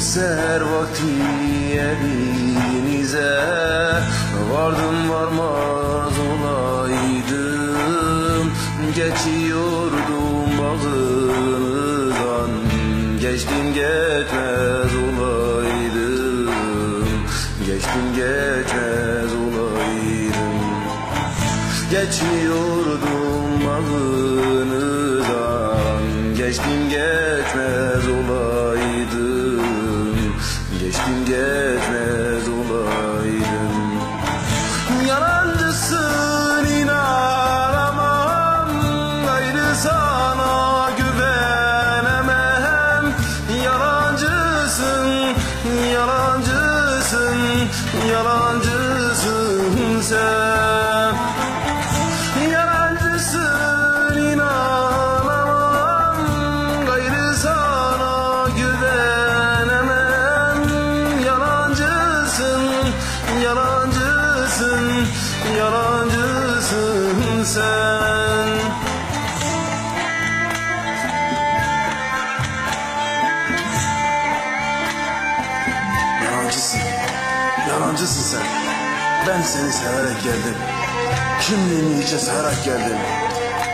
Seher vakti evinize Vardım varmaz olaydım. Geçiyordum bağınızdan Geçtim geçmez olaydım. Geçtim geçmez olaydım. Geçiyordum bağınızdan Geçtim geçmez olaydım Geçtim geçmez olaydım Yalancısın inanamam Gayrı sana güvenemem. Yalancısın, yalancısın, yalancısın sen. Yalancısın inanamam Gayrı sana güvenemem Ben seni severek geldim. Kimliğimi hiçe sayarak geldim.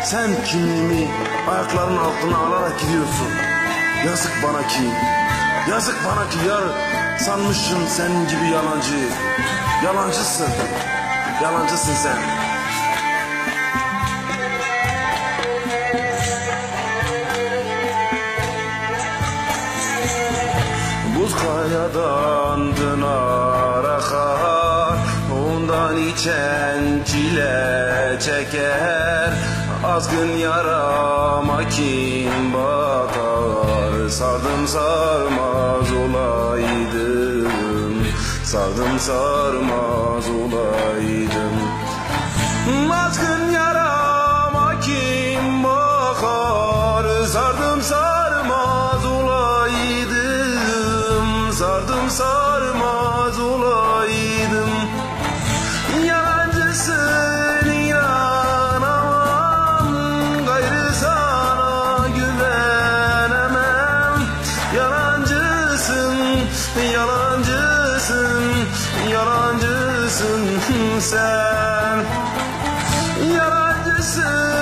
Sen kimliğimi ayaklarının altına alarak gidiyorsun. Yazık bana ki Yazık bana ki yar Sanmışım senin gibi yalancı. Yalancısın Yalancısın sen. Buz kayadan dınar İçen çile çeker. Azgın yarama kim bakar Sardım sarmaz olaydım. Sardım sarmaz olaydım. Azgın yarama kim bakar? Sardım sarmaz olaydım. Sardım sarmaz yalancısın sen. Yalancısın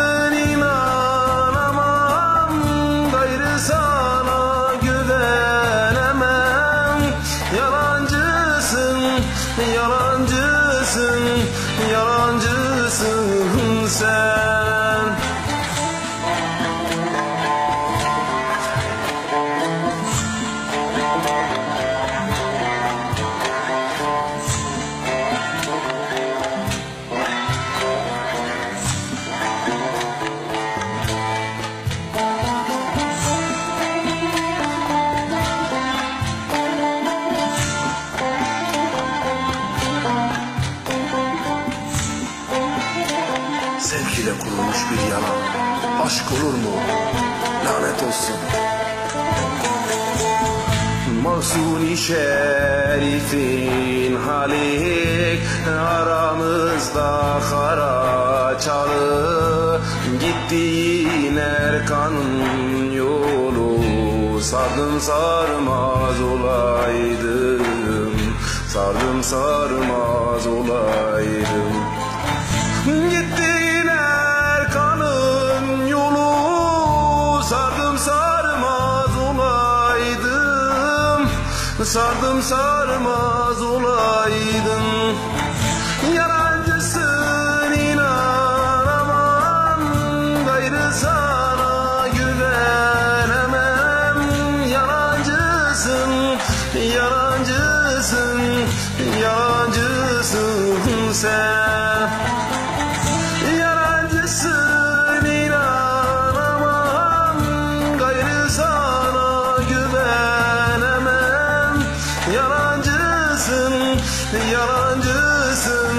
ile kurulmuş bir yalan Aşk olur mu? Lanet olsun. Mahsuni şerifin halik Aramızda kara çalı Gittiğin Erkan'ın yolu Sardım sarmaz olaydım. Sardım sarmaz olaydım Sardım sarmaz olaydım Yalancısın, yalancısın,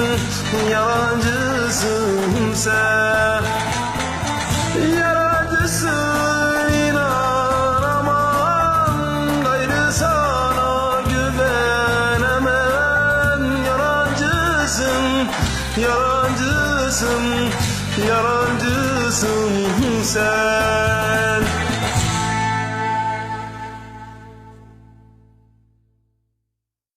yalancısın sen. Yalancısın inanamam Gayrı güvenemem. Yalancısın, yalancısın, yalancısın sen